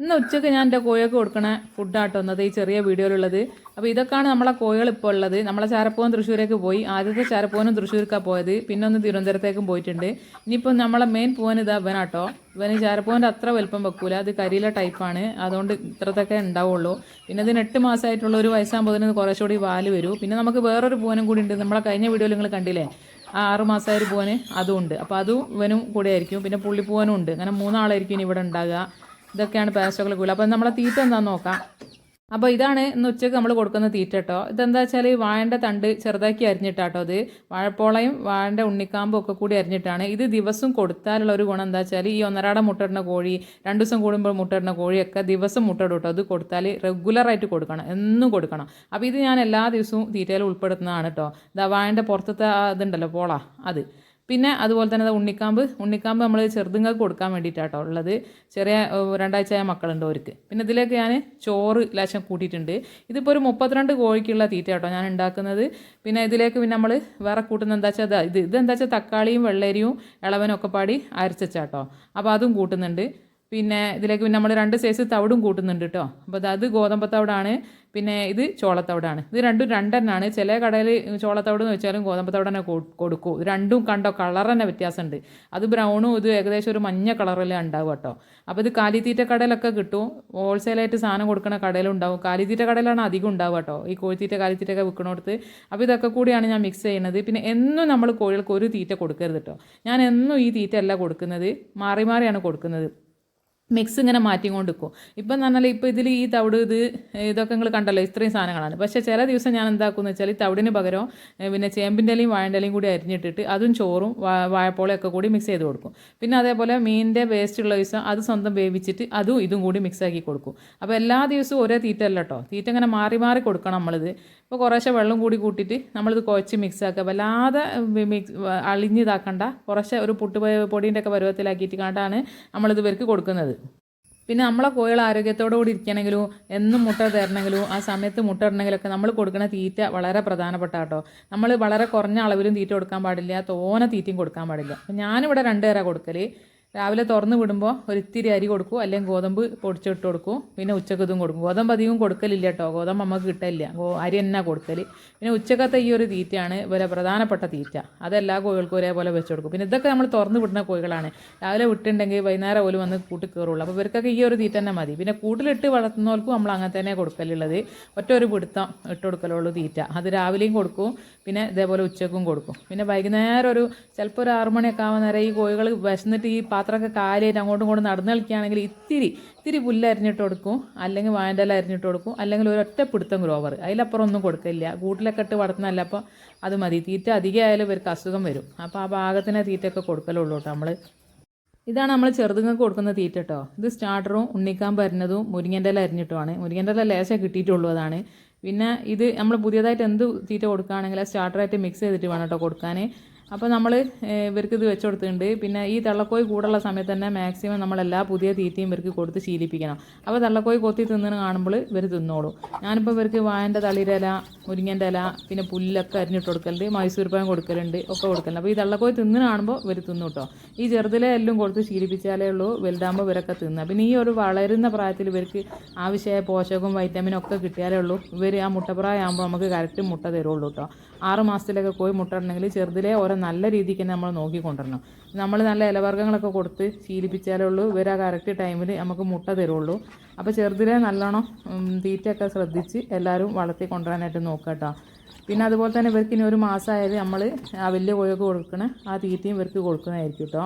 ഇന്ന് ഉച്ചയ്ക്ക് ഞാൻ എന്റെ കോഴിയൊക്കെ കൊടുക്കണ ഫുഡാട്ടോ എന്നത് ഈ ചെറിയ വീഡിയോയിലുള്ളത് അപ്പോൾ ഇതൊക്കെയാണ് നമ്മളെ കോഴികൾ ഇപ്പോൾ ഉള്ളത്. നമ്മളെ ചാരപ്പോൻ തൃശ്ശൂരേക്ക് പോയി. ആദ്യത്തെ ചാരപ്പോനും തൃശ്ശൂർക്കാണ് പോയത്. പിന്നെ ഒന്ന് തിരുവനന്തപുരത്തേക്കും പോയിട്ടുണ്ട്. ഇനിയിപ്പോൾ നമ്മളെ മെയിൻ പൂവൻ ഇതാ ഇവനാട്ടോ. ഇവന് ചാരപ്പോന്റെ അത്ര വലുപ്പം വെക്കൂല. അത് കരിയിലെ ടൈപ്പാണ് അതുകൊണ്ട് ഇത്രത്തൊക്കെ ഉണ്ടാവുള്ളൂ. പിന്നെ ഇതിന് എട്ട് മാസമായിട്ടുള്ള ഒരു വയസ്സാകുമ്പോൾ ഇതിന് കുറച്ചുകൂടി വാൽ വരും. പിന്നെ നമുക്ക് വേറൊരു പൂവനും കൂടി ഉണ്ട്. നമ്മളെ കഴിഞ്ഞ വീഡിയോയിൽ നിങ്ങൾ കണ്ടില്ലേ? ആ ആറ് മാസമായ ഒരു പൂവന് അതും ഉണ്ട്. അപ്പോൾ അതും ഇവനും കൂടെ ആയിരിക്കും. പിന്നെ പുള്ളിപ്പൂവനും ഉണ്ട്. അങ്ങനെ മൂന്നാളായിരിക്കും ഇനി ഇവിടെ ഉണ്ടാകുക ഇതൊക്കെയാണ് പേസ്റ്റൊക്കെ കൂടുതൽ അപ്പോൾ നമ്മളെ തീറ്റ എന്താണെന്ന് നോക്കാം. അപ്പോൾ ഇതാണ് ഇന്ന് ഉച്ചയ്ക്ക് നമ്മൾ കൊടുക്കുന്ന തീറ്റ കേട്ടോ ഇതെന്താ വെച്ചാൽ വാഴന്റെ തണ്ട് ചെറുതാക്കി അരിഞ്ഞിട്ടാട്ടോ അത്. വാഴപ്പോളയും വാഴന്റെ ഉണ്ണിക്കാമ്പും ഒക്കെ കൂടി അരിഞ്ഞിട്ടാണ്. ഇത് ദിവസം കൊടുത്താലുള്ള ഒരു ഗുണം എന്താ വെച്ചാൽ ഈ ഒന്നരാടം മുട്ടയിടുന്ന കോഴി രണ്ട് ദിവസം കൂടുമ്പോൾ മുട്ടയിടുന്ന കോഴിയൊക്കെ ദിവസം മുട്ടയിടും കേട്ടോ അത് കൊടുത്താൽ റെഗുലറായിട്ട് കൊടുക്കണം. എന്നും കൊടുക്കണം. അപ്പോൾ ഇത് ഞാൻ എല്ലാ ദിവസവും തീറ്റയിൽ ഉൾപ്പെടുത്തുന്നതാണ് കേട്ടോ ഇതാ വാഴന്റെ പുറത്തത്തെ ഇതുണ്ടല്ലോ പോള അത്. പിന്നെ അതുപോലെ തന്നെ ഉണ്ണിക്കാമ്പ്. ഉണ്ണിക്കാമ്പ് നമ്മൾ ചെറുതുങ്ങൾക്ക് കൊടുക്കാൻ വേണ്ടിയിട്ടാട്ടോ ഉള്ളത്. ചെറിയ രണ്ടാഴ്ചയായ മക്കളുണ്ട് അവർക്ക് പിന്നെ ഇതിലേക്ക് ഞാൻ ചോറ് ലാശം കൂട്ടിയിട്ടുണ്ട്. ഇതിപ്പോൾ ഒരു മുപ്പത്തിരണ്ട് കോഴിക്കുള്ള തീറ്റ കേട്ടോ ഞാൻ ഉണ്ടാക്കുന്നത്. പിന്നെ ഇതിലേക്ക് പിന്നെ നമ്മൾ വേറെ കൂട്ടുന്ന എന്താ വെച്ചാൽ ഇത് ഇതെന്താ വെച്ചാൽ തക്കാളിയും വെള്ളരിയും ഇളവനും ഒക്കെ പാടി അരച്ചാട്ടോ അപ്പോൾ അതും കൂട്ടുന്നുണ്ട്. പിന്നെ ഇതിലേക്ക് പിന്നെ നമ്മൾ രണ്ട് സൈസ് തവിടും കൂട്ടുന്നുണ്ട് കേട്ടോ അപ്പോൾ അത് ഗോതമ്പ് തവിടാണ് പിന്നെ ഇത് ചോളത്തവിടാണ്. ഇത് രണ്ടും രണ്ടെണ്ണാണ്. ചില കടയിൽ ചോളത്തവിട് എന്ന് വെച്ചാലും ഗോതമ്പ് കൊടുക്കും. ഇത് രണ്ടും കണ്ടോ കളർ തന്നെ വ്യത്യാസമുണ്ട്. അത് ബ്രൗണും ഇത് ഏകദേശം ഒരു മഞ്ഞ കളറിലേ ഉണ്ടാവും കേട്ടോ അപ്പോൾ ഇത് കാലിത്തീറ്റ കടയിലൊക്കെ കിട്ടും. ഹോൾസെയിലായിട്ട് സാധനം കൊടുക്കുന്ന കടയിലും ഉണ്ടാവും. കാലിത്തീറ്റ കടയിലാണ് അധികം ഉണ്ടാവുക കേട്ടോ ഈ കോഴിത്തീറ്റ കാലിത്തീറ്റൊക്കെ വിൽക്കണോടത്ത്. അപ്പോൾ ഇതൊക്കെ കൂടിയാണ് ഞാൻ മിക്സ് ചെയ്യുന്നത്. പിന്നെ എന്നും നമ്മൾ കോഴികൾക്ക് ഒരു തീറ്റ കൊടുക്കരുത് കേട്ടോ ഞാൻ എന്നും ഈ തീറ്റ അല്ല കൊടുക്കുന്നത്. മാറി മാറിയാണ് കൊടുക്കുന്നത്. മിക്സ് ഇങ്ങനെ മാറ്റിക്കൊണ്ട് നിൽക്കും ഇപ്പം എന്ന് പറഞ്ഞാൽ ഇപ്പോൾ ഇതിൽ ഈ തവിട് ഇത് ഇതൊക്കെ നിങ്ങൾ കണ്ടല്ലോ ഇത്രയും സാധനങ്ങളാണ്. പക്ഷേ ചില ദിവസം ഞാൻ എന്താക്കുമെന്ന് വെച്ചാൽ ഈ തവിടിന് പകരം പിന്നെ ചേമ്പിന്റെ ഇലയും വാഴന്റെ ഇലയും കൂടി അരിഞ്ഞിട്ടിട്ട് അതും ചോറും വാഴപ്പോളയൊക്കെ കൂടി മിക്സ് ചെയ്ത് കൊടുക്കും. പിന്നെ അതേപോലെ മീനിന്റെ വേസ്റ്റ് ഉള്ള ദിവസം അത് സ്വന്തം വേവിച്ചിട്ട് അതും ഇതും കൂടി മിക്സ് ആക്കി കൊടുക്കും. അപ്പോൾ എല്ലാ ദിവസവും ഒരേ തീറ്റ അല്ല കേട്ടോ തീറ്റ ഇങ്ങനെ മാറി മാറി കൊടുക്കണം നമ്മളിത്. ഇപ്പോൾ കുറേശ്ശെ വെള്ളം കൂടി കൂട്ടിയിട്ട് നമ്മളിത് കുഴച്ച് മിക്സ് ആക്കുക. വല്ലാതെ മിക്സ് അളിഞ്ഞിതാക്കണ്ട. കുറച്ച് ഒരു പുട്ട് പൊടീന്റെ ഒക്കെ പരുവത്തിലാക്കിയിട്ട് കണ്ടാണ് നമ്മളിത് ഇവർക്ക് കൊടുക്കുന്നത്. പിന്നെ നമ്മളെ കോഴികൾ ആരോഗ്യത്തോടു കൂടി ഇരിക്കണമെങ്കിലും എന്നും മുട്ട തരണമെങ്കിലും ആ സമയത്ത് മുട്ട ഇടണമെങ്കിലൊക്കെ നമ്മൾ കൊടുക്കുന്ന തീറ്റ വളരെ പ്രധാനപ്പെട്ട കേട്ടോ. നമ്മൾ വളരെ കുറഞ്ഞ അളവിലും തീറ്റ കൊടുക്കാൻ പാടില്ല തോനെ തീറ്റയും കൊടുക്കാൻ പാടില്ല. അപ്പം ഞാനിവിടെ രണ്ട് കൊടുക്കൽ രാവിലെ തുറന്ന് വിടുമ്പോൾ ഒരിത്തിരി അരി കൊടുക്കും അല്ലെങ്കിൽ ഗോതമ്പ് പൊടിച്ചിട്ട് കൊടുക്കും പിന്നെ ഉച്ചയ്ക്ക് ഇതും കൊടുക്കും. ഗോതമ്പ് അധികം കൊടുക്കലില്ല കേട്ടോ. ഗോതമ്പ് നമുക്ക് കിട്ടില്ല അരി തന്നെ കൊടുക്കൽ പിന്നെ ഉച്ചക്കത്തെ ഈ ഒരു തീറ്റയാണ് ഇവരെ പ്രധാനപ്പെട്ട തീറ്റ. അതെല്ലാ കോഴികൾക്കും ഒരേപോലെ വെച്ച് കൊടുക്കും. പിന്നെ ഇതൊക്കെ നമ്മൾ തുറന്ന് വിടുന്ന കോഴികളാണ്. രാവിലെ വിട്ടുണ്ടെങ്കിൽ വൈകുന്നേരം പോലും വന്ന് കൂട്ടി കയറുള്ളൂ. അപ്പോൾ ഇവർക്കൊക്കെ ഈ ഒരു തീറ്റ തന്നെ മതി. പിന്നെ കൂട്ടിലിട്ട് വളർത്തുന്നവർക്കും നമ്മൾ അങ്ങനെ തന്നെ കൊടുക്കലുള്ളത്. ഒറ്റ ഒരു പിടുത്തം ഇട്ട് കൊടുക്കലുള്ളൂ തീറ്റ. അത് രാവിലെയും കൊടുക്കും പിന്നെ ഇതേപോലെ ഉച്ചക്കും കൊടുക്കും. പിന്നെ വൈകുന്നേരം ഒരു ചിലപ്പോൾ ഒരു ആറുമണിയൊക്കെ ആവുന്ന നേരം ഈ കോഴികൾ വിശന്നിട്ട് ഈ പാത്രമൊക്കെ കാലിയായിട്ട് അങ്ങോട്ടും ഇങ്ങോട്ടും നടന്നു കളിക്കുകയാണെങ്കിൽ ഇത്തിരി ഇത്തിരി പുല്ല് അരിഞ്ഞിട്ട് കൊടുക്കും. അല്ലെങ്കിൽ വാഴന്റെ അരിഞ്ഞിട്ട് കൊടുക്കും. അല്ലെങ്കിൽ ഒരൊറ്റ പിടുത്തം ഗ്രോവർ. അതിലപ്പുറം ഒന്നും കൊടുക്കില്ല. കൂട്ടിലൊക്കെ ഇട്ട് വളർത്തുന്നതല്ല. അപ്പോൾ അത് മതി. തീറ്റ അധികമായാലും ഇവർക്ക് അസുഖം വരും. അപ്പോൾ ആ ഭാഗത്തിനെ തീറ്റയൊക്കെ കൊടുക്കലുള്ളൂ കേട്ടോ നമ്മൾ ഇതാണ് നമ്മൾ ചെറുതുങ്ങൾക്ക് കൊടുക്കുന്ന തീറ്റ കേട്ടോ. ഇത് സ്റ്റാർട്ടറും ഉണ്ണിക്കാൻ പരുന്നതും മുരിങ്ങന്റെ അരിഞ്ഞിട്ടുമാണ്. മുരിങ്ങന്റെ ലേശം കിട്ടിയിട്ടുള്ളൂ അതാണ്. പിന്നെ ഇത് നമ്മൾ പുതിയതായിട്ട് എന്ത് തീറ്റ കൊടുക്കുകയാണെങ്കിൽ സ്റ്റാർട്ടറായിട്ട് മിക്സ് ചെയ്തിട്ട് വേണം കേട്ടോ കൊടുക്കാൻ. അപ്പോൾ നമ്മൾ ഇവർക്ക് ഇത് വെച്ച് കൊടുത്തിട്ടുണ്ട്. പിന്നെ ഈ തള്ളക്കോയി കൂടുള്ള സമയത്ത് തന്നെ മാക്സിമം നമ്മൾ എല്ലാ പുതിയ തീറ്റയും ഇവർക്ക് കൊടുത്ത് ശീലിപ്പിക്കണം. അപ്പോൾ തള്ളക്കോയി കൊത്തി തിന്നണ കാണുമ്പോൾ ഇവർ തിന്നോളൂ. ഞാനിപ്പോൾ ഇവർക്ക് വായന്റെ തളിരില മുരിങ്ങന്റെ ഇല പിന്നെ പുല്ലൊക്കെ അരിഞ്ഞിട്ട് കൊടുക്കലുണ്ട്. മൈസൂർ പഴം കൊടുക്കലുണ്ട് ഒക്കെ കൊടുക്കലുണ്ട്. അപ്പോൾ ഈ തള്ളക്കോയി തിന്നുന്ന കാണുമ്പോൾ ഇവർ തിന്നു കേട്ടോ ഈ ചെറുതിലെ എല്ലാം കൊടുത്ത് ശീലിപ്പിച്ചാലേ ഉള്ളൂ വലുതാകുമ്പോൾ ഇവരൊക്കെ തിന്നുക പിന്നെ ഈ ഒരു വളരുന്ന പ്രായത്തിൽ ഇവർക്ക് ആവശ്യമായ പോഷകവും വൈറ്റമിനും ഒക്കെ കിട്ടിയാലേ ഉള്ളൂ. ഇവർ ആ മുട്ടപ്രായമാകുമ്പോൾ നമുക്ക് കറക്റ്റ് മുട്ട തരുള്ളൂ കേട്ടോ ആറ് മാസത്തിലൊക്കെ കോഴി മുട്ട ഉണ്ടെങ്കിൽ ചെറുതിലെ ഓരോ നല്ല രീതിക്ക് തന്നെ നമ്മൾ നോക്കിക്കൊണ്ടിരണം. നമ്മൾ നല്ല ഇലവർഗങ്ങളൊക്കെ കൊടുത്ത് ശീലിപ്പിച്ചാലേ ഉള്ളൂ. ഇവർ ആ കറക്റ്റ് ടൈമിൽ നമുക്ക് മുട്ട തരുള്ളൂ. അപ്പോൾ ചെറുതിലെ നല്ലോണം തീറ്റയൊക്കെ ശ്രദ്ധിച്ച് എല്ലാവരും വളർത്തി കൊണ്ടുവരാനായിട്ട് നോക്കുക കേട്ടോ പിന്നെ അതുപോലെ തന്നെ ഇവർക്ക് ഇനി ഒരു മാസമായാലും നമ്മൾ ആ വലിയ കോഴിയൊക്കെ കൊടുക്കണ ആ തീറ്റയും ഇവർക്ക് കൊടുക്കുന്നതായിരിക്കും കേട്ടോ